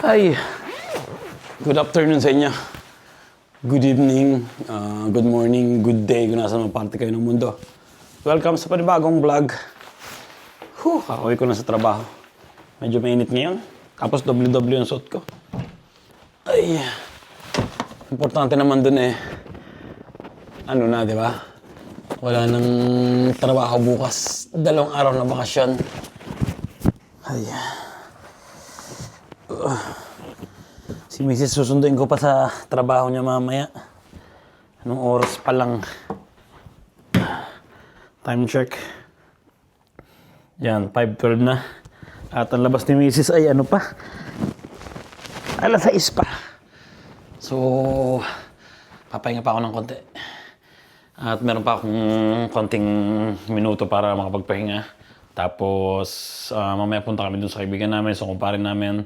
Ay, good afternoon sa inyo. Good evening, uh, good morning, good day kung nasa mga parte kayo ng mundo. Welcome sa panibagong vlog. Huh, kakawin ko na sa trabaho. Medyo mainit ngayon. Tapos W-W ang suot ko. Ay, importante naman dun eh. Ano na, di ba? Wala nang trabaho bukas. Dalawang araw na bakasyon. Ay. Si Mrs. susunduin ko pa sa trabaho niya mamaya. Anong oras pa lang? Time check. Yan, 5.12 na. At ang labas ni Mrs. ay ano pa? Alas 6 pa. So, papahinga pa ako ng konti. At meron pa akong konting minuto para makapagpahinga. Tapos, ah, mamaya punta kami dun sa kaibigan namin, sa kumpare namin.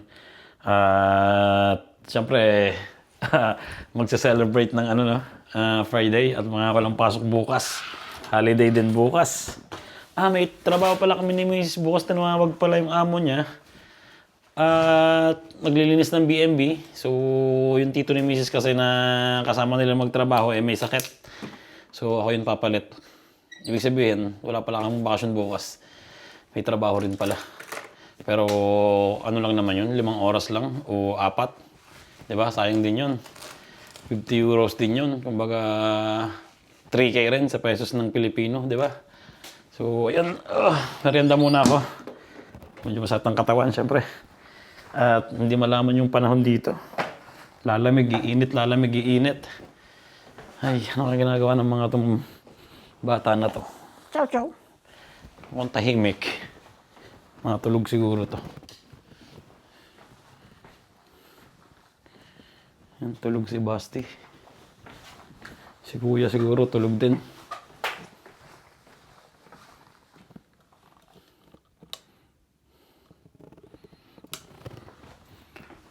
At, syempre, magsa-celebrate ng ano, no? ah, Friday at mga walang pasok bukas. Holiday din bukas. Ah, may trabaho pala kami ni Mrs. bukas na nawawag pala yung amo niya. At naglilinis ng BMB. So, yung tito ni Mrs. kasi na kasama nila magtrabaho, eh may sakit. So, ako yung papalit. Ibig sabihin, wala pala kang bakasyon bukas. May trabaho rin pala. Pero, ano lang naman yun? Limang oras lang o apat. ba Sayang din yun. 50 euros din yun. Kumbaga, 3K rin sa pesos ng Pilipino, 'di ba? So, ayan. Uh, merienda muna ako. Medyo masat ang katawan, syempre. At hindi malaman yung panahon dito. Lalamig, iinit, lalamig, iinit. Ay, ano kaya ginagawa ng mga itong bata na to? Chow, chow. Mukhang tahimik. Mga tulog siguro to. Yan, tulog si Basti. Si Kuya siguro tulog din.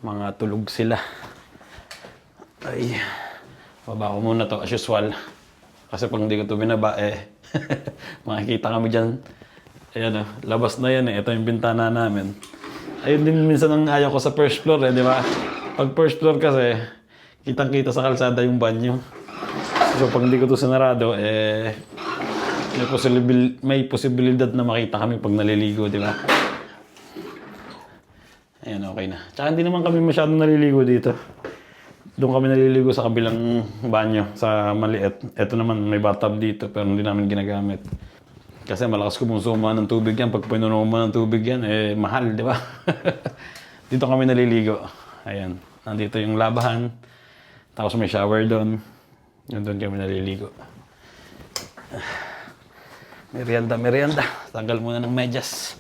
Mga tulog sila. Ay, baba ko muna to as usual. Kasi pag hindi ko to binaba, eh, makikita kami dyan. Ayan oh, labas na yan eh. Ito yung bintana namin. Ayun din minsan ang ayaw ko sa first floor eh, di ba? Pag first floor kasi, kitang-kita sa kalsada yung banyo. So pag hindi ko to sinarado, eh, may, posibil may posibilidad na makita kami pag naliligo, di ba? Ayan, okay na. Tsaka hindi naman kami masyadong naliligo dito. Doon kami naliligo sa kabilang banyo, sa maliit. Ito naman, may bathtub dito, pero hindi namin ginagamit. Kasi malakas kumusuma ng tubig yan. Pag pinuno mo ng tubig yan, eh, mahal, di ba? dito kami naliligo. Ayan, nandito yung labahan. Tapos may shower doon. Yun doon kami naliligo. Merienda, merienda. Tanggal muna ng medyas.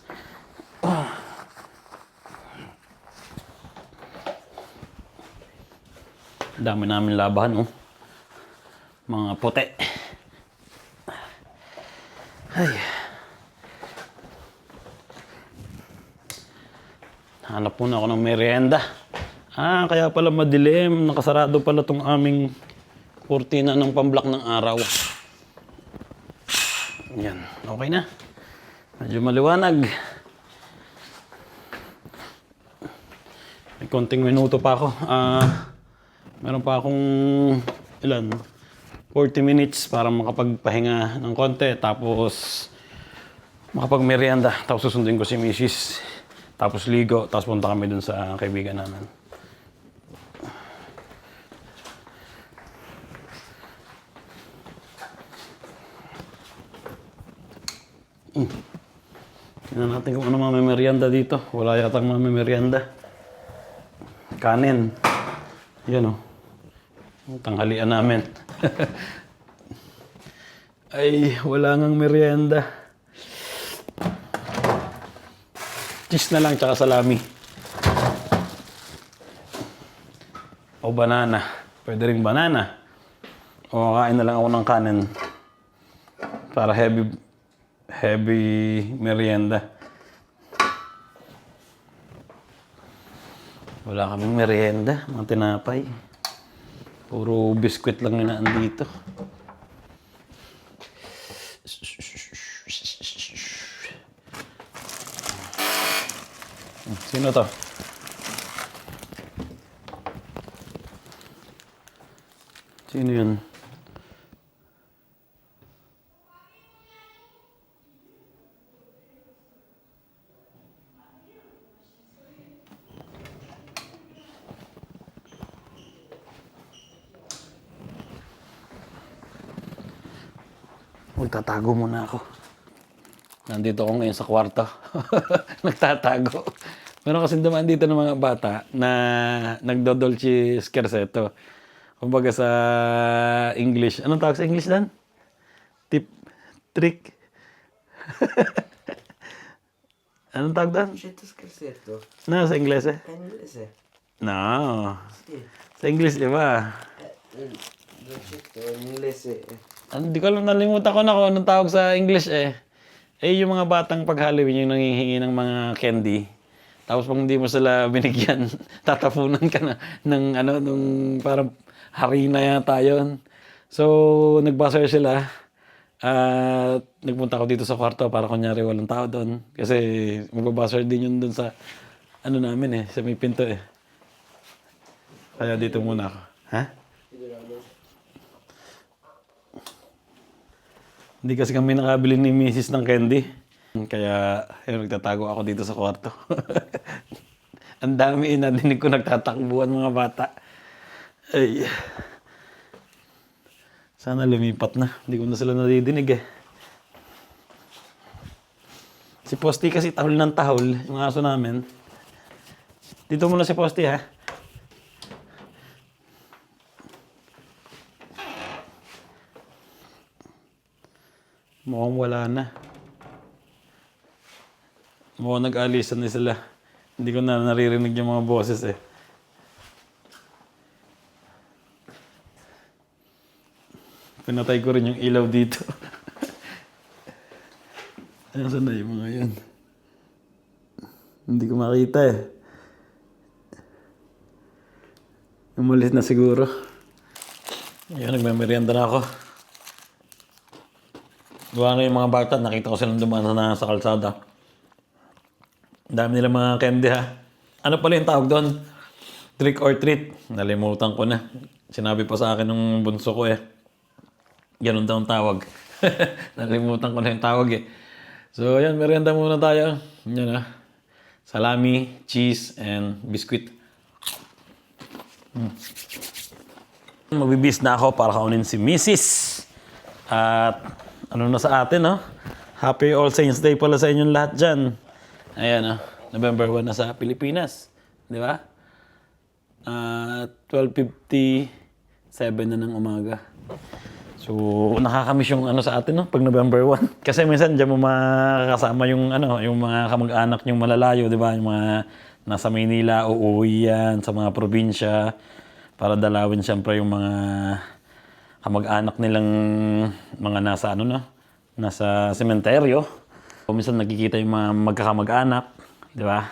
Dami namin labahan, oh. Mga puti. Ay. Hanap muna ako ng merienda. Ah, kaya pala madilim. Nakasarado pala tong aming kurtina ng pamblock ng araw. Yan. Okay na. Medyo maliwanag. May konting minuto pa ako. Ah, meron pa akong ilan? 40 minutes para makapagpahinga ng konti. Tapos makapagmerienda. Tapos susundin ko si Mrs. Tapos ligo. Tapos punta kami dun sa kaibigan namin. Tingnan natin kung ano mamimerienda dito. Wala yatang mamimerienda. Kanin. Yan o. Oh. Tanghalian namin. Ay, wala ngang merienda. Cheese na lang tsaka salami. O banana. Pwede rin banana. O kain na lang ako ng kanin. Para heavy heavy merienda. Wala kaming merienda, mga tinapay. Puro biskwit lang na andito. Hmm, sino to? Sino yun? Magtatago muna ako. Nandito ako ngayon sa kwarto. Nagtatago. Meron kasi dumaan dito ng mga bata na nagdodolce scherzetto. Kumbaga sa English. Anong tawag sa English dan? Tip, trick. Anong tawag dan? Shit, scherzetto. No, sa English eh. Inglese. No. Sì. Sa English, di ba? Eh, il dolcetto è in inglese. Hindi ko alam, nalimutan ko na kung anong tawag sa English eh. Eh, yung mga batang pag Halloween, yung nangihingi ng mga candy. Tapos pag hindi mo sila binigyan, tatapunan ka na ng ano, nung parang harina yata yun. So, nagbuzzer sila. At nagpunta ako dito sa kwarto para kunyari walang tao doon. Kasi magbabuzzer din yun doon sa ano namin eh, sa may pinto eh. Kaya dito muna ako. Ha? Hindi kasi kami nakabili ni Mrs. ng candy. Kaya ayun, nagtatago ako dito sa kwarto. Ang dami inadinig ko nagtatakbuhan mga bata. Ay. Sana lumipat na. Hindi ko na sila nadidinig eh. Si Posti kasi tahol ng tahol, yung aso namin. Dito muna si Posti ha. Mukhang wala na. Mukhang nag-alisan na sila. Hindi ko na naririnig yung mga boses eh. Pinatay ko rin yung ilaw dito. Ayan na yung mga yan? Hindi ko makita eh. Umalis na siguro. Ayan, nagmamerienda na ako. Gawa nga yung mga bata, nakita ko silang dumaan na sa kalsada. Dami nila mga candy ha. Ano pala yung tawag doon? Trick or treat. Nalimutan ko na. Sinabi pa sa akin ng bunso ko eh. Ganun daw ang tawag. Nalimutan ko na yung tawag eh. So yan, merienda muna tayo. Yan ah. Salami, cheese, and biscuit. Hmm. Magbibis na ako para kaunin si Mrs. At ano na sa atin, no? Happy All Saints Day pala sa inyong lahat dyan. Ayan, no? November 1 na sa Pilipinas. Di ba? At 12.57 na ng umaga. So, nakakamiss yung ano sa atin, no? Pag November 1. Kasi minsan dyan mo makakasama yung, ano, yung mga kamag-anak yung malalayo, di ba? Yung mga nasa Maynila, uuwi yan sa mga probinsya para dalawin siyempre yung mga kamag-anak nilang mga nasa ano na, nasa sementeryo. Minsan nakikita yung mga magkakamag-anak, di ba?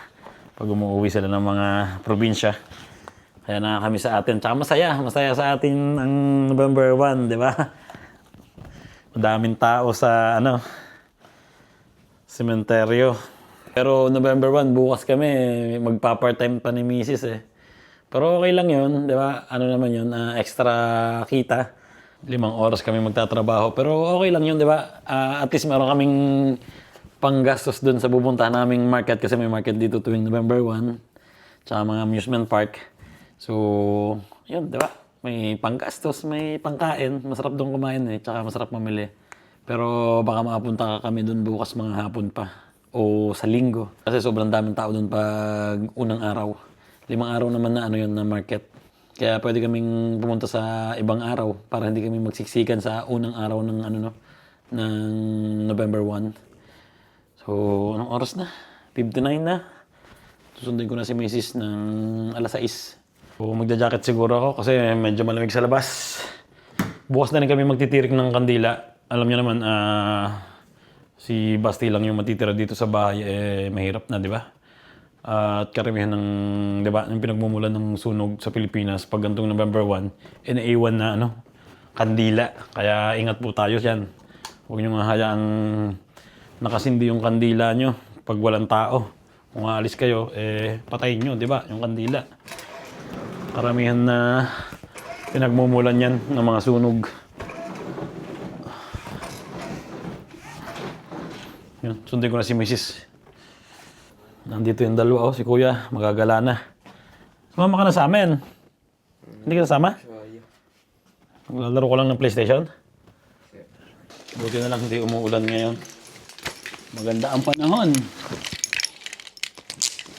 Pag umuwi sila ng mga probinsya. Kaya na kami sa atin. Tsaka masaya, masaya sa atin ang November 1, di ba? Madaming tao sa ano, sementeryo. Pero November 1, bukas kami, magpa-part-time pa ni Mrs. eh. Pero okay lang yun, di ba? Ano naman yun, ah, extra kita. Limang oras kami magtatrabaho. Pero okay lang yun, di ba? Ah, at least meron kaming panggastos dun sa pupuntahan naming market kasi may market dito tuwing November 1. Tsaka mga amusement park. So, yun, di ba? May panggastos, may pangkain. Masarap doon kumain eh. Tsaka masarap mamili. Pero baka makapunta ka kami doon bukas mga hapon pa. O sa linggo. Kasi sobrang daming tao doon pag unang araw. Limang araw naman na ano yun na market. Kaya pwede kaming pumunta sa ibang araw para hindi kami magsiksikan sa unang araw ng ano no ng November 1. So, anong oras na? 59 na. Susundin ko na si Mrs. ng alas 6. So, magja-jacket siguro ako kasi medyo malamig sa labas. Bukas na rin kami magtitirik ng kandila. Alam niyo naman, ah, si Basti lang yung matitira dito sa bahay, eh, mahirap na, di ba? At karamihan ng, di ba, yung pinagmumulan ng sunog sa Pilipinas pag gantong November 1, eh, naiwan na, ano, kandila. Kaya ingat po tayo dyan. Huwag nga hayaang nakasindi yung kandila nyo pag walang tao. Kung aalis kayo, eh, patayin nyo, di ba, yung kandila. Karamihan na Pinagmumulan yan ng mga sunog. Yun, sundin ko na si Mrs. Nandito yung dalawa, oh, si Kuya, magagala na. Sumama ka na sa amin. Hindi ka nasama? Sayo. Maglalaro ko lang ng PlayStation? Buti na lang hindi umuulan ngayon. Maganda ang panahon.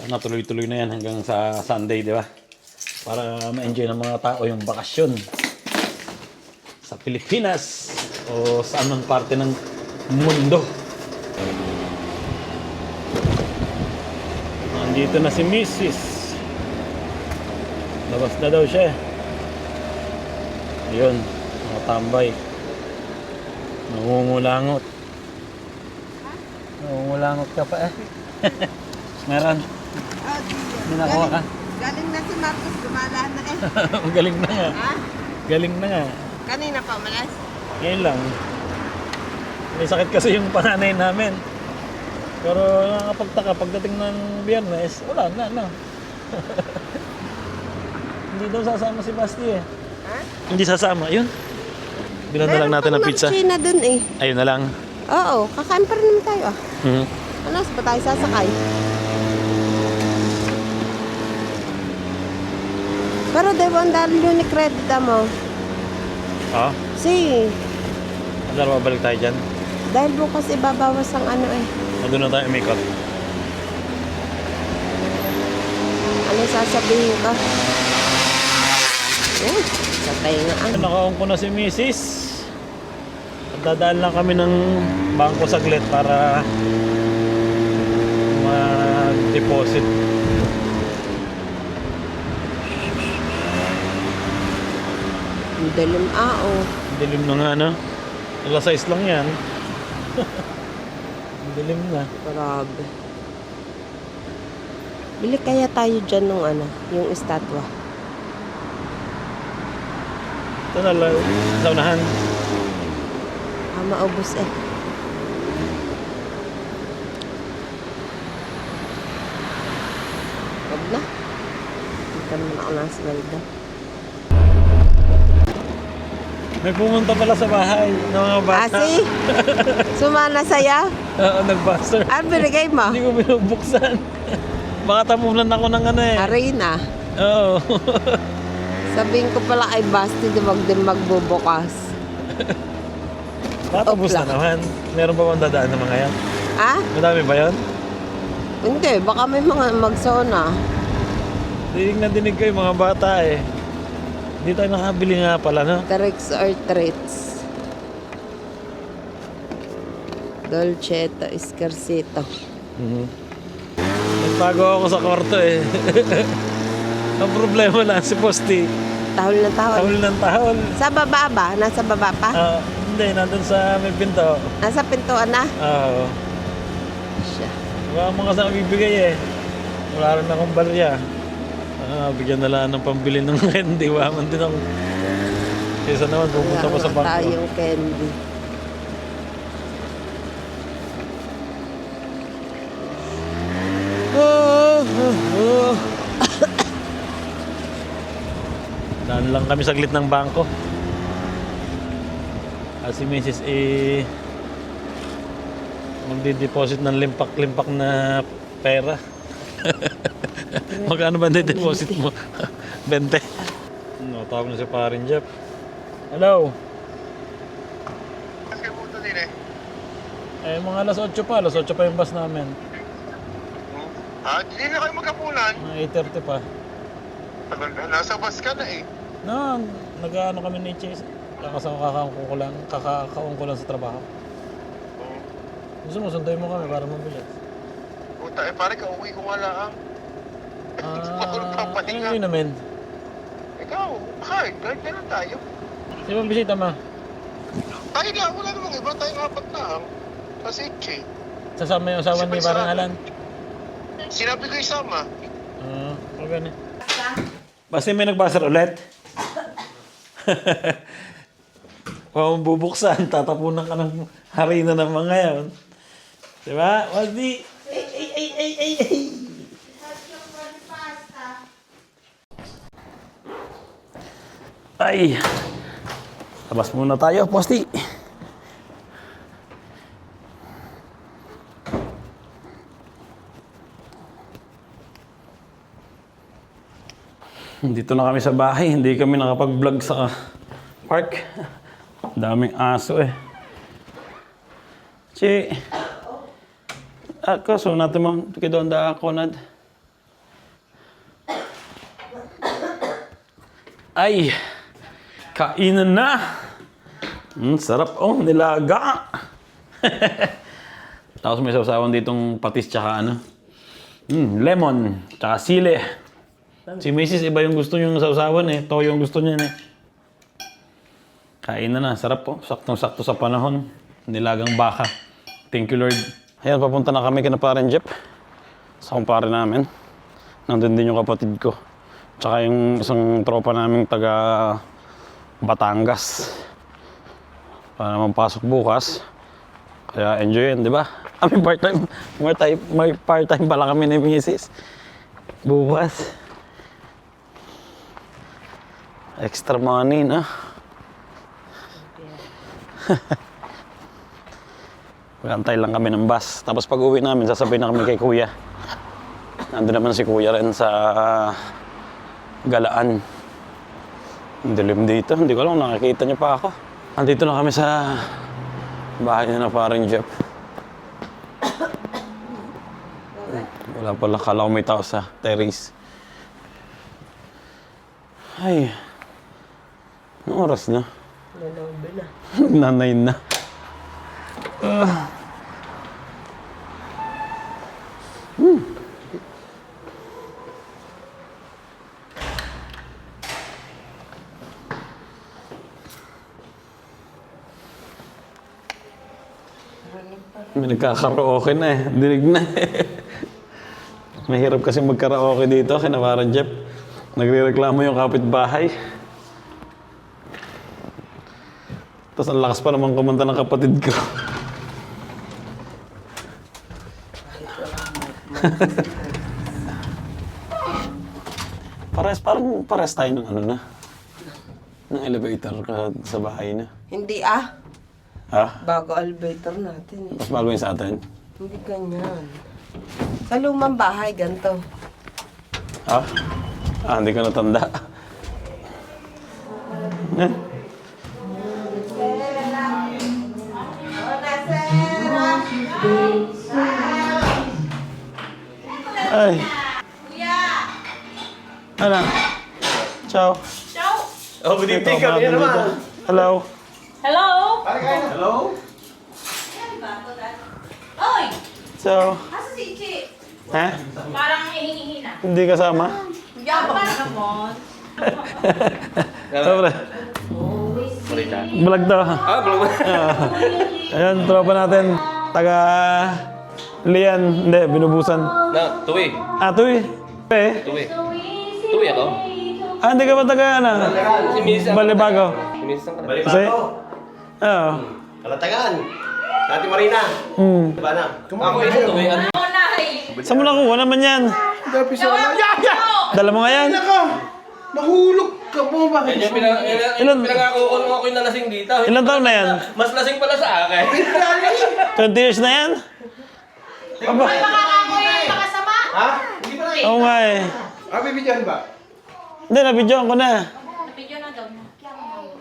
Sana tuloy-tuloy na yan hanggang sa Sunday, di ba? Para ma-enjoy ng mga tao yung bakasyon. Sa Pilipinas o sa anong parte ng mundo. Nandito na si Mrs. Labas na daw siya. Ayun, mga tambay. Nangungulangot. Nangungulangot ka pa eh. Meron. Ah. May nakuha ka. Galing na si Marcos, gumala na eh. Galing na nga. ha? Galing na nga. Kanina pa malas. Ngayon lang. May sakit kasi yung pananay namin. Pero nakakapagtaka pagdating ng biyernes, wala na, no? Hindi daw sasama si Basti eh. Ha? Hindi sasama. Yun. Bilan na lang natin ng pizza. China dun eh. Ayun na lang. Oo, kakain pa rin naman tayo ah. Mhm. Ano, saan ba tayo sasakay? Pero ang dahil yun ni credit mo? Ah, Si, ano babalik tayo dyan? dahil bukas ibabawas ang ano eh. Nandun na tayo umikot. Ano sasabihin ka? Oh, sa nga ang. Nakaon ko na si Mrs. At dadaan lang kami ng bangko saglit para mag-deposit. Ang Dalim ah, oh. Dilim na nga no. Alas 6 lang yan. Dilim na. Grabe. Bili kaya tayo dyan nung ano, yung estatwa. Ito na lang. Sa unahan. Ah, maubos eh. Huwag na. Hindi naman ako ng sweldo. May pumunta pala sa bahay ng mga Ah, bata. si? Sumana saya? Oo, nag-buster. Ah, binigay mo? Hindi ko binubuksan. Baka tapunan ako ng ano eh. Arena. Oo. Sabihin ko pala kay Basti, di wag din magbubukas. Baka tapos na Opla. naman. Meron pa bang dadaan ng mga yan? Ha? Madami ba yun? Hindi, baka may mga magsona. Dinig na dinig ko yung mga bata eh. Hindi tayo nakabili nga pala, no? Tricks or treats. Dolcetto, Escarcito. Mhm. Nagtago ako sa kwarto eh. Ang problema lang si Posti. Tahol na tahol. Tahol ng tahol. Sa baba ba? Nasa baba pa? Ah, hindi, nandun sa may pinto. Nasa pintuan na? Oo. Siya. Wala akong mga bibigay eh. Wala rin akong barya. Ah, bigyan na lang ng pambili ng candy. Waman din ako. Kesa naman, pupunta pa Wala sa bangko. tayong candy. Lang kami saglit ng bangko. At si Mrs. eh magdi-deposit ng limpak-limpak na pera. Magkano ba deposit mo? 20. No, tawag na si parin Jeff. Hello. Kasi puto din eh. Eh, mga alas 8 pa. Alas 8 pa yung bus namin. Ah, hindi na kayo magkapulan. Mga 8.30 pa. Tagal na. Nasa bus ka na eh. No, nag-ano kami ni Chase. Kakasama kakaon ko lang, kakakaon ko lang sa trabaho. Oh. Gusto mo, sunday mo kami para mabilis. Puta eh, pare ka uwi ko nga lang. Ah, ano yun namin? Ikaw, kahit, kahit na lang tayo. Sino bang bisita mo? Tayo lang, wala namang iba. Tayong apat na. Kasi Che. Sasama yung asawa ni parang Alan? Sinabi ko isama. Oo, uh, okay na. Basta may nagbasar ulit. Kung bubuksan, tatapunan ka ng harina ng mga yan. Diba? Wadi! Ay, ay, ay, ay, ay, ay! Ay. Labas muna tayo, posti. Dito na kami sa bahay. Hindi kami nakapag-vlog sa park. Daming aso eh. Chi. Ako, so natin mo. Doon da ako, Nad. Ay! Kainan na! Mm, sarap. Oh, nilaga! Tapos may sausawan ditong patis tsaka ano. Mm, lemon, tsaka sili. Si Mrs. iba yung gusto niyong sausawan eh. Ito yung gusto niya eh. Kain na na. Sarap po. Saktong-sakto sa panahon. Nilagang baka. Thank you, Lord. Ayan, papunta na kami kina Paren Jeff. Sa kumpare namin. Nandun din yung kapatid ko. Tsaka yung isang tropa naming taga Batangas. Para naman pasok bukas. Kaya enjoy yan, di ba? Kami part-time, part-time, may part-time pala kami ni Mrs. Bukas. Extra money, na. Magantay lang kami ng bus. Tapos pag uwi namin, sasabihin na kami kay kuya. Nandun naman si kuya rin sa galaan. Ang dilim dito. Hindi ko alam, nakikita niyo pa ako. Andito na kami sa bahay niya na parang Jeff. Wala pala, kala ko may tao sa terrace. Ay, anong oras na? Nanay na. Ah. Hmm. May nagkakaraoke na eh. Dinig na eh. Mahirap kasi magkaraoke dito, kinawaran Jeff. Nagre-reklamo yung kapitbahay. Tapos ang lakas pa naman kumanta ng kapatid ko. pares, parang pares tayo ng ano na. Ng elevator ka sa bahay na. Hindi ah. Ha? Bago elevator natin. eh. Mas mahal ba yun sa atin? Hindi ganyan. Sa lumang bahay, ganito. Ha? Ah, hindi ko natanda. Eh? Ay. Ano? Ciao. Ciao! Oh, good evening kami naman. Hello. Hello? Hello? Oy! So, Asa si Ichi? ha? Parang hihingi na. Hindi kasama? Yabang ka naman. Sobre. Vlog to. Ah, vlog Ayan, tropa natin. Taga Lian. Hindi, binubusan. Na, tuwi. Ah, Tuy. Eh. Tuwi. Tuwi ako. Ah, hindi ka ba taga ano? Si Miss ang Balibago. Si Miss ang Kasi, oo. Kalatagan. Ate Marina. Hmm. Diba na? Ako ito, tuwi. Ano? Monay! Saan mo nakuha naman yan? Dala mo nga yan. Nahulog ka mo. Bakit? Yan yung pinag Ilan- ilan pinangako ko nung ako'y nalasing dito. Ilan taon na yan? Mas lasing pala sa akin. 20 years na yan? Aba, Makakakoy makasama! Ha? Hindi ba na? oo nga eh. Ah, bibigyan ba? Hindi, nabidyoan ko na. Napidyo na daw na.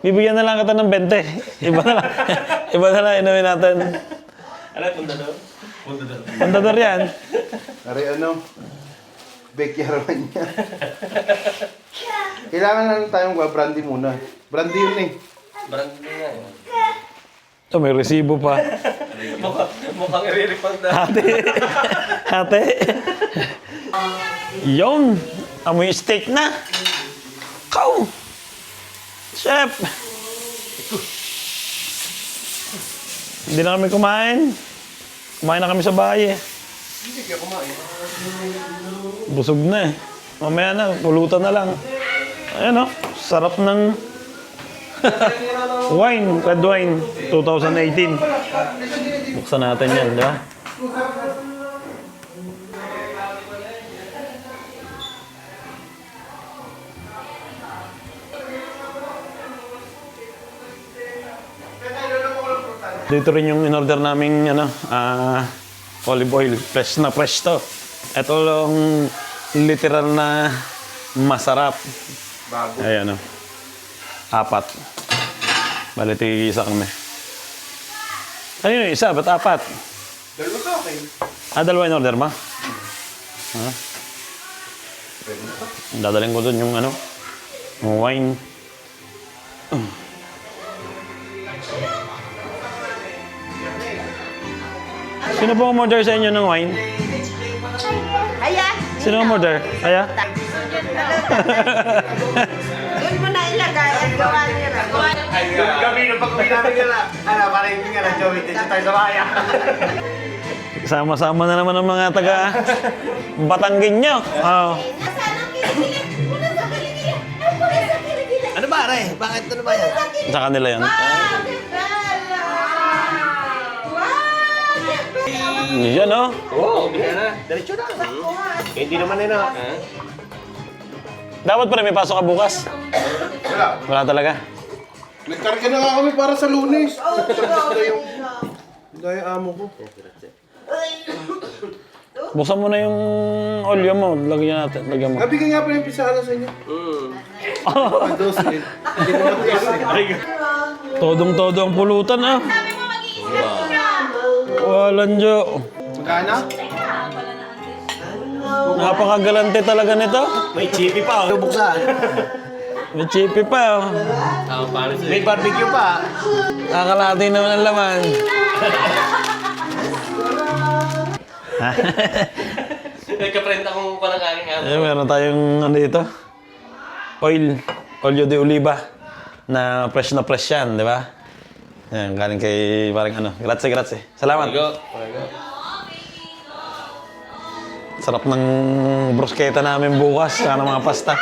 Bibigyan na lang kita ng 20. Iba na lang. Iba na lang inuwi natin. Ano, punta doon? Punta doon. Pandador yan. Ari ano? Backyaraman niya. Kailangan lang tayong brandy muna. Brandy yun eh. Brand na eh. Oh, may resibo pa. Mukha, mukhang iriripag na. Ate. Ate. Yon. Amoy steak na. Kau. Chef. Hindi na kami kumain. Kumain na kami sa bahay eh. Hindi kaya kumain. Busog na eh. Mamaya na, pulutan na lang. Ayan o, sarap ng wine, red wine, 2018. Buksan natin yan, di ba? Dito rin yung in-order naming ano, uh, olive oil. Fresh na fresh to. Ito lang literal na masarap. Bago. Ayan o. Apat. Bali, isa kami. Ano yun, isa? Ba't apat? Dalawa ka, okay. Ah, dalawa in order ma? Ha? Dadaling ko dun yung ano, yung wine. Sino po umorder sa inyo ng wine? Aya, Sino umorder? Kaya? Doon mo na ilagay at gawa niya na. Gabi nung pag-uwi namin ka na, ano, parang hindi nga na, Joey, dito tayo sa bayan. Sama-sama na naman ang mga taga Batanggin nyo. Oh. Ang. Ano ba, Aray? Bakit ano ba yan? Sa kanila yan. Yan oh. Oo, bigyan na. Diretso na. Hindi naman yun ah. Dapat pa rin may pasok ka bukas. Wala. Wala talaga. Nagkarga na nga kami para sa lunes. Dala yung... Yung amo ko. Buksan mo na yung olyo mo. Lagyan natin. Lagyan mo. Nabigyan nga pa yung pisala sa inyo. Mm. Ang dos. Hindi mo matigas eh. Todong-todo ang pulutan ah. Walang jo. Magkano? Napakagalante talaga nito. May chippy pa. Oh. Buksan. May chippy pa oh. May barbecue pa. Kakalati naman ang laman. Nagka-friend akong palang aking amo. Eh, meron tayong ano dito. Oil. Olyo de oliva. Na fresh na fresh yan, di ba? Yan, galing kay parang ano. Grazie, grazie. Salamat. Go. Sarap ng bruschetta namin bukas. Saka ng mga pasta.